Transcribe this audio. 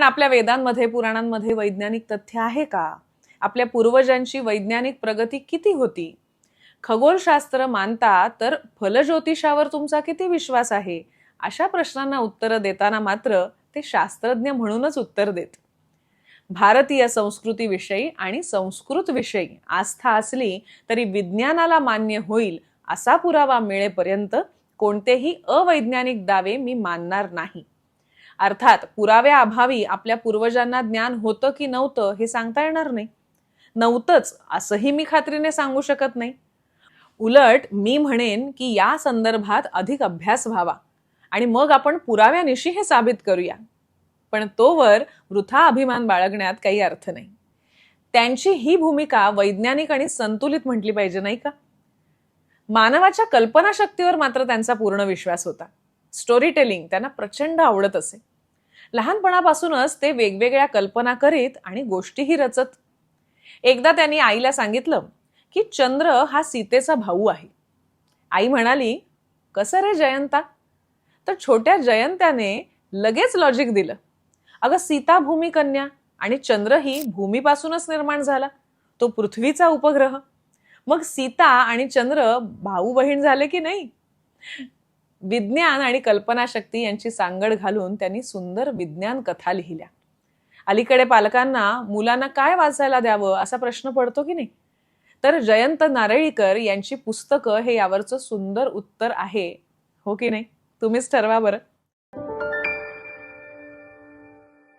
पण आपल्या वेदांमध्ये पुराणांमध्ये वैज्ञानिक तथ्य आहे का? आपल्या पूर्वजांची वैज्ञानिक प्रगती किती होती? खगोलशास्त्र मानता तर फलज्योतिषावर तुमचा किती विश्वास आहे? अशा प्रश्नांना उत्तरं देताना मात्र ते शास्त्रज्ञ म्हणूनच उत्तर देत. भारतीय संस्कृतीविषयी आणि संस्कृत विषयी आस्था असली तरी विज्ञानाला मान्य होईल असा पुरावा मिळेपर्यंत कोणतेही अवैज्ञानिक दावे मी मानणार नाही. अर्थात पुराव्याअभावी आपल्या पूर्वजांना ज्ञान होतं की नव्हतं हे सांगता येणार नाही. नव्हतंच असंही मी खात्रीने सांगू शकत नाही. उलट मी म्हणेन की या संदर्भात अधिक अभ्यास व्हावा आणि मग आपण पुराव्यानिशी हे साबित करूया. पण तोवर वृथा अभिमान बाळगण्यात काही अर्थ नाही. त्यांची ही भूमिका वैज्ञानिक आणि संतुलित म्हटली पाहिजे नाही का? मानवाच्या कल्पनाशक्तीवर मात्र त्यांचा पूर्ण विश्वास होता. स्टोरी टेलिंग त्यांना प्रचंड आवडत असे. लहानपणापासूनच ते वेगवेगळ्या कल्पना करीत आणि गोष्टीही रचत. एकदा त्यांनी आईला सांगितलं की चंद्र हा सीतेचा भाऊ आहे. आई म्हणाली कसं रे जयंता? तर छोट्या जयंत्याने लगेच लॉजिक दिलं. अगं सीता भूमी कन्या आणि चंद्र ही भूमीपासूनच निर्माण झाला. तो पृथ्वीचा उपग्रह. मग सीता आणि चंद्र भाऊ बहीण झाले की नाही? विज्ञान आणि कल्पनाशक्ती यांची सांगड घालून त्यांनी सुंदर विज्ञान कथा लिहिल्या. अलीकडे पालकांना मुलांना काय वाचायला द्यावं असा प्रश्न पडतो की नाही? तर जयंत नारळीकर यांची पुस्तकं हे यावरचं सुंदर उत्तर आहे. हो की नाही? तुम्हीच ठरवा बरं.